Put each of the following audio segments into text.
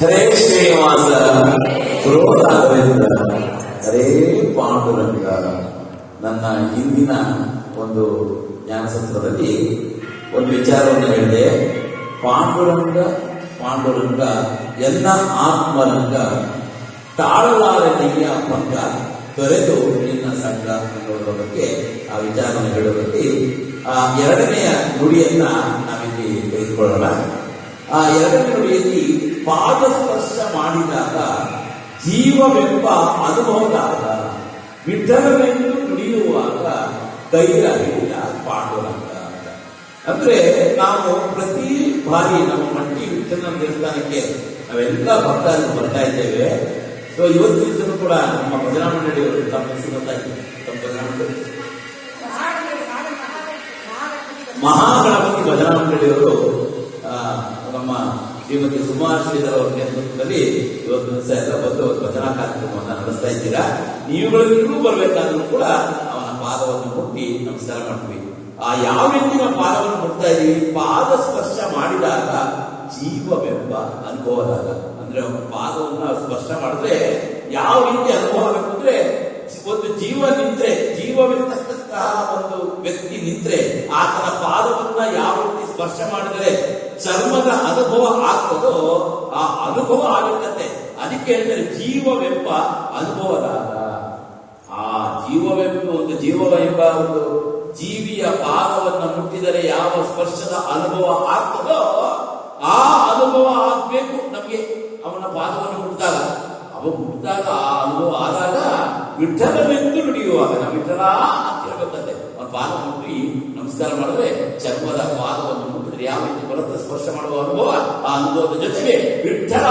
ಹರೇ ಶ್ರೀನಿವಾಸ ರೋಗಾಗರಿಂದ ಹರೇ ಪಾಂಡುರಂಗ. ನನ್ನ ಹಿಂದಿನ ಒಂದು ಜ್ಞಾನಸೂತ್ರದಲ್ಲಿ ಒಂದು ವಿಚಾರವನ್ನು ಹೇಳಿದೆ. ಪಾಂಡುರಂಗ ಪಾಂಡುರಂಗ, ಎಲ್ಲ ಆತ್ಮರಂಗ ತಾಳಲಾರ ಪಂಗ ತೊರೆದು ನಿನ್ನ ಸಂಘ ಎನ್ನುವುದರ ಬಗ್ಗೆ ಆ ವಿಚಾರವನ್ನು ಹೇಳುವುದಕ್ಕೆ ಆ ಎರಡನೆಯ ನುಡಿಯನ್ನ ನಾವಿಲ್ಲಿ ತೆಗೆದುಕೊಳ್ಳೋಣ. ಆ ಎರಡನೆಯಲ್ಲಿ ಪಾದ ಸ್ಪರ್ಶ ಮಾಡಿದಾಗ ಜೀವವೆಂಬ ಅನುಭವದಾಗ ವಿಠಲವೆಂದು ನುಡಿಯುವಾಗ ಹಿಡಿದ ಪಾಂಡುರಂಗ. ಅಂದ್ರೆ ನಾವು ಪ್ರತಿ ಬಾರಿ ನಮ್ಮ ಮಂಡಿ ವಿಠಲ ದೇವಸ್ಥಾನಕ್ಕೆ ನಾವೆಲ್ಲ ಭಕ್ತರು ಬರ್ತಾ ಇದ್ದೇವೆ. ಸೊ ಇವತ್ತು ದಿವಸ ಕೂಡ ನಮ್ಮ ಭಜನಾ ಮಂಡಳಿಯವರು ತಮ್ಮ ಹೆಸರು ತಮ್ಮ ಭಜನಾ ಮಂಡಳಿ ಮಹಾಗಣಪತಿ ಭಜನಾ ಮಂಡಳಿಯವರು ಶ್ರೀಮತಿ ಸುಮಾರು ಶ್ರೀಧರ್ ಇವತ್ತು ದಿವಸ ಎಲ್ಲ ಬಂದು ಭಜನಾ ಕಾರ್ಯಕ್ರಮವನ್ನು ನಡೆಸ್ತಾ ಇದ್ದೀರಾ ನೀವುಗಳಿಗೂ ಬರಬೇಕಾದ್ರೂ ಕೂಡ ಅವನ ಪಾದವನ್ನು ಮುಟ್ಟಿ ನಮಸ್ಕಾರ ಮಾಡ್ತೀವಿ ಆ ಯಾವ ವ್ಯಕ್ತಿನ ಪಾದವನ್ನು ಮುಟ್ತಾ ಇದ್ದೀವಿ ಪಾದ ಸ್ಪರ್ಶ ಮಾಡಿದಾಗ ಜೀವವೆಂಬ ಅನುಭವದಾಗ ಅಂದ್ರೆ ಅವನ ಪಾದವನ್ನ ಸ್ಪರ್ಶ ಮಾಡಿದ್ರೆ ಯಾವ ರೀತಿ ಅನುಭವ ಅಂದ್ರೆ ಒಂದು ಜೀವ ನಿಂತ್ರೆ ಜೀವವಿರ್ತಕ್ಕಂತಹ ಒಂದು ವ್ಯಕ್ತಿ ನಿಂತ್ರೆ ಆತನ ಪಾದವನ್ನ ಯಾವ ರೀತಿ ಸ್ಪರ್ಶ ಮಾಡಿದರೆ ಚರ್ಮದ ಅನುಭವ ಆ ಅನುಭವ ಅದಕ್ಕೆ ಹೇಳ್ತಾರೆ ಜೀವವೆಂಬ ಅನುಭವದಾಗ ಆ ಜೀವವೆಂಬ ಒಂದು ಜೀವವೆಂಬ ಒಂದು ಜೀವಿಯ ಪಾದವನ್ನು ಮುಟ್ಟಿದರೆ ಯಾವ ಸ್ಪರ್ಶದ ಅನುಭವ ಆಗ್ತದೋ ಆ ಅನುಭವ ಆಗ್ಬೇಕು. ನಮಗೆ ಅವನ ಪಾದವನ್ನು ಮುಟ್ಟಿದಾಗ, ಅವ ಮುಟ್ಟಿದಾಗ ಆ ಅನುಭವ ಆದಾಗ ವಿಠಲವೆಂದು ನುಡಿಯುವಾಗ ನಾವು ವಿಠಲ ಅಂತ ಅವನ ಪಾದ ಮುಟ್ಟಿ ನಮಸ್ಕಾರ ಮಾಡಿದ್ರೆ ಚರ್ಮದ ಪಾದವನ್ನು ಮುಟ್ಟಿದ್ರೆ ಯಾವ ರೀತಿ ಬರುತ್ತೆ ಸ್ಪರ್ಶ ಮಾಡುವ ಅನುಭವ ಆ ಅನುಭವದ ಜೊತೆಗೆ ವಿಠಲ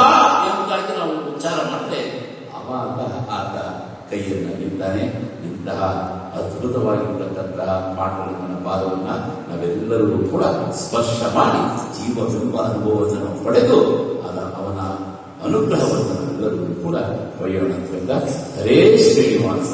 ಎಂಬುದಾಗಿ ನಾವು ಉಚ್ಚಾರ ಮಾಡಿದ್ರೆ ಅವಾಗ ಆತ ಕೈಯನ್ನು ನಿಂತಾನೆ ಇಂತಹ ಅದ್ಭುತವಾಗಿರ್ತಕ್ಕಂತಹ ಪಾಠಗಳನ್ನ ಪಾದವನ್ನ ನಾವೆಲ್ಲರಿಗೂ ಕೂಡ ಸ್ಪರ್ಶ ಮಾಡಿ ಜೀವ ಜೀವವೆಂಬ ಅನುಭವವನ್ನು ಪಡೆದು ಅದ ಅವನ ಅನುಗ್ರಹವನ್ನು ಎಲ್ಲರಿಗೂ ಕೂಡ ಪಡೆಯೋಣ ಹರೇ ಶ್ರೀನಿವಾಸ